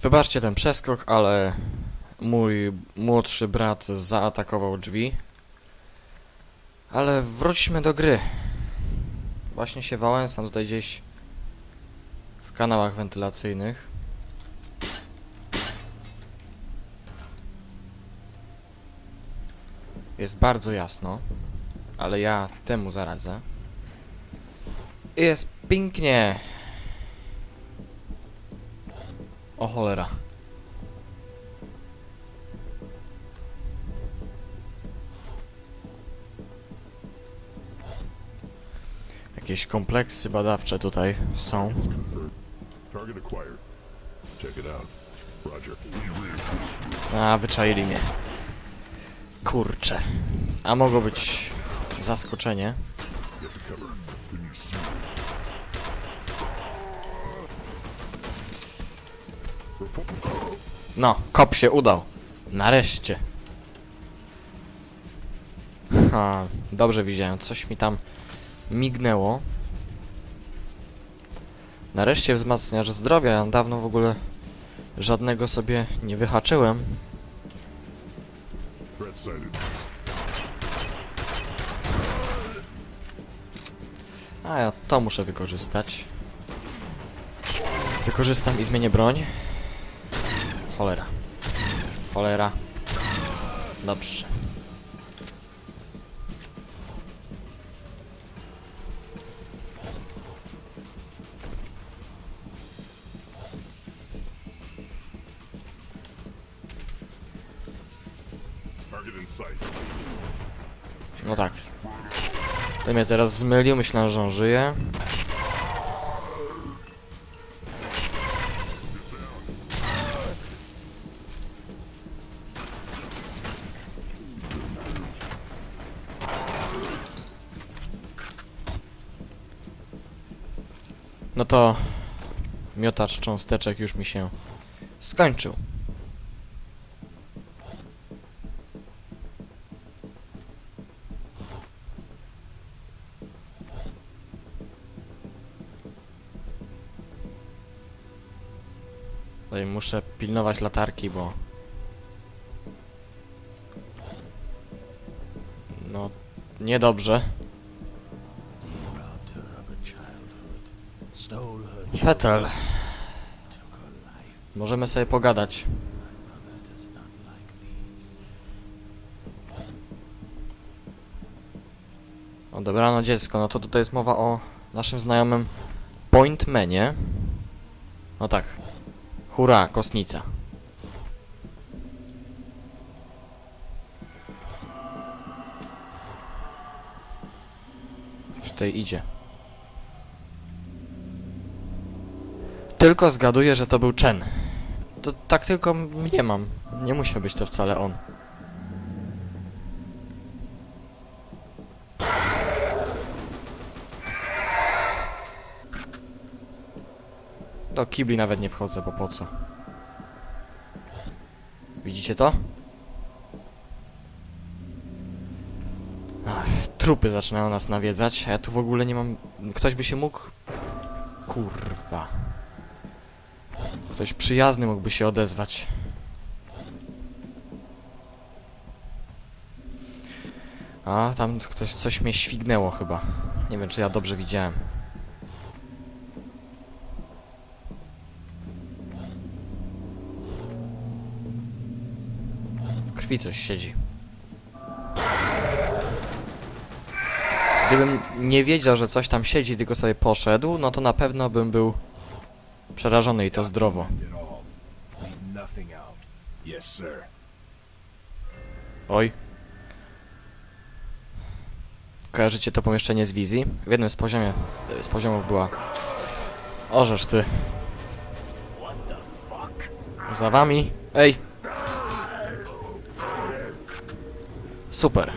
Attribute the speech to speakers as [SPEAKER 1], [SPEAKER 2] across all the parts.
[SPEAKER 1] Wybaczcie ten przeskok, ale mój młodszy brat zaatakował drzwi. Ale wróćmy do gry. Właśnie się wałęsam tutaj gdzieś w kanałach wentylacyjnych. Jest bardzo jasno, ale ja temu zaradzę. Jest pięknie. Cholera. Jakieś kompleksy badawcze tutaj są. A, wyczaili mnie. Kurczę. A mogło być zaskoczenie. No, kop się udał. Nareszcie. Ha, dobrze widziałem. Coś mi tam mignęło. Nareszcie wzmacniacz zdrowia. Ja dawno w ogóle żadnego sobie nie wyhaczyłem. A ja to muszę wykorzystać. Wykorzystam i zmienię broń. Cholera. Cholera. Dobrze. No tak. To mnie teraz zmylił, myślałem, że on żyje. No to miotacz cząsteczek już mi się skończył. Tutaj muszę pilnować latarki, bo... No, niedobrze. Fetel, możemy sobie pogadać. Odebrano dziecko, no to tutaj jest mowa o naszym znajomym Pointmanie. No tak. Hurra, kosnica. Ktoś tutaj idzie. Tylko zgaduję, że to był Chen. To tak tylko mnie mam. Nie musiał być to wcale on. Do kibli nawet nie wchodzę, bo po co? Widzicie to? Ach, trupy zaczynają nas nawiedzać, a ja tu w ogóle nie mam... Ktoś by się mógł... Kurwa. Ktoś przyjazny mógłby się odezwać. A, tam ktoś coś mnie śwignęło chyba. Nie wiem, czy ja dobrze widziałem. W krwi coś siedzi. Gdybym nie wiedział, że coś tam siedzi, tylko sobie poszedł, no to na pewno bym był przerażony i to zdrowo. Oj. Kojarzycie to pomieszczenie z wizji? W jednym z, poziomie, z poziomów była... Orzesz ty. Za wami. Ej! Super.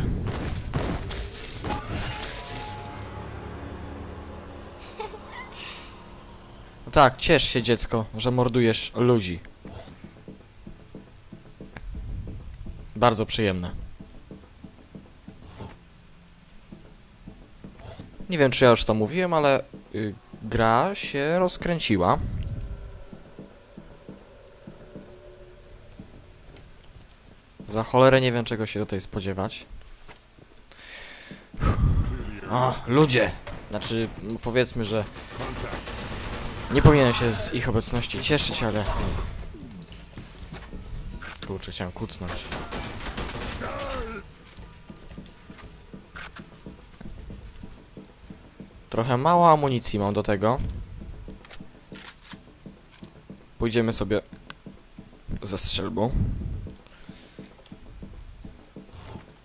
[SPEAKER 1] No tak, ciesz się dziecko, że mordujesz ludzi. Bardzo przyjemne. Nie wiem, czy ja już to mówiłem, ale y, gra się rozkręciła. Za cholerę nie wiem, czego się tutaj spodziewać. O, ludzie! Znaczy, powiedzmy, że nie powinienem się z ich obecności cieszyć, ale... Kurczę, chciałem kucnąć. Trochę mało amunicji mam do tego. Pójdziemy sobie ze strzelbą.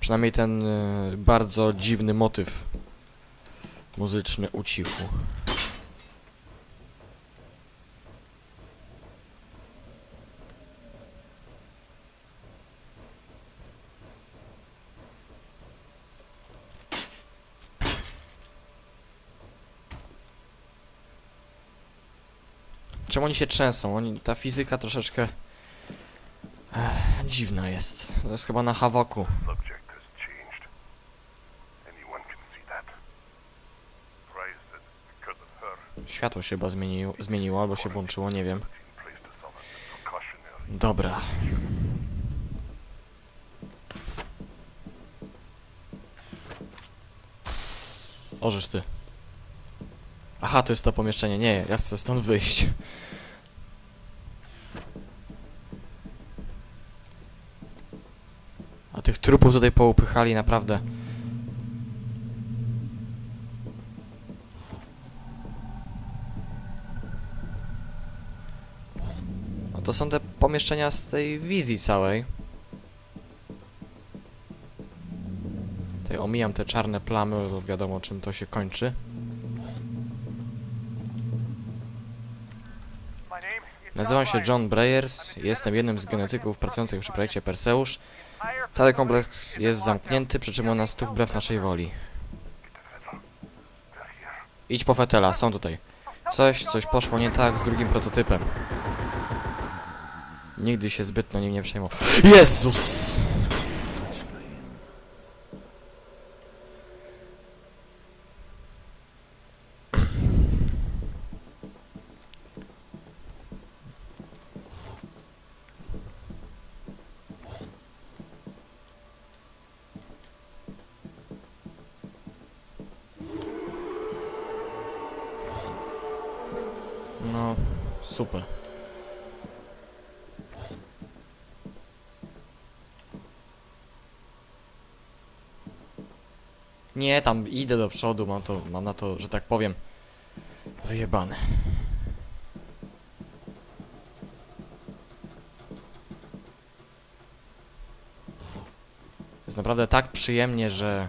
[SPEAKER 1] Przynajmniej ten y, bardzo dziwny motyw muzyczny ucichł. Czemu oni się trzęsą? Oni, ta fizyka troszeczkę Ech, dziwna jest. To jest chyba na Hawoku. Światło się chyba zmieniło, zmieniło albo się włączyło, nie wiem. Dobra. Orzesz ty. Aha, to jest to pomieszczenie. Nie, ja chcę stąd wyjść. A tych trupów tutaj poupychali naprawdę. No to są te pomieszczenia z tej wizji całej. Tutaj omijam te czarne plamy, bo wiadomo czym to się kończy. Nazywam się John Breyers, jestem jednym z genetyków pracujących przy projekcie Perseusz. Cały kompleks jest zamknięty, przy czym nas tu wbrew naszej woli. Idź po fetela, są tutaj. Coś, coś poszło nie tak z drugim prototypem. Nigdy się zbytnio nim nie przejmował. Jezus! No, super. Nie, tam idę do przodu, mam to, mam na to, że tak powiem, wyjebane. Jest naprawdę tak przyjemnie, że...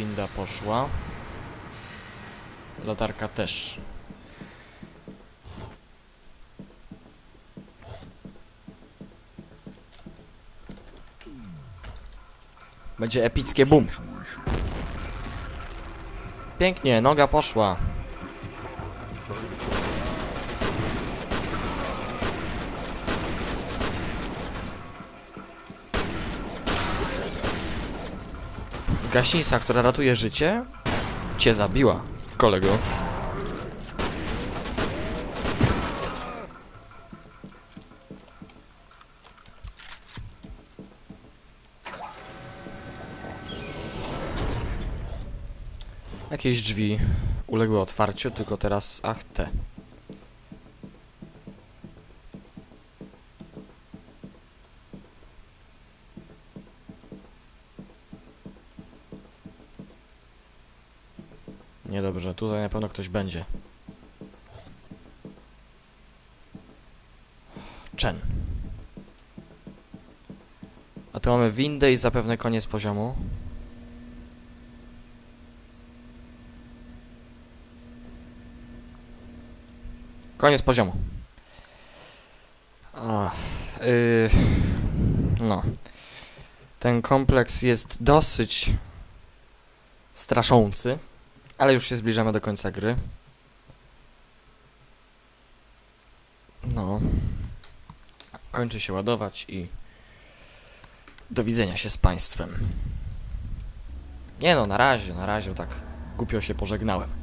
[SPEAKER 1] Winda poszła. Latarka też. Będzie epickie boom. Pięknie, noga poszła. Gaśnica, która ratuje życie, cię zabiła, kolego. Jakieś drzwi uległy otwarciu, tylko teraz ach te. Niedobrze, tutaj na pewno ktoś będzie. Chen. A tu mamy windę i zapewne koniec poziomu. Koniec poziomu. A, yy, no. Ten kompleks jest dosyć straszący, ale już się zbliżamy do końca gry. No. Kończy się ładować i do widzenia się z Państwem. Nie no, na razie, na razie tak głupio się pożegnałem.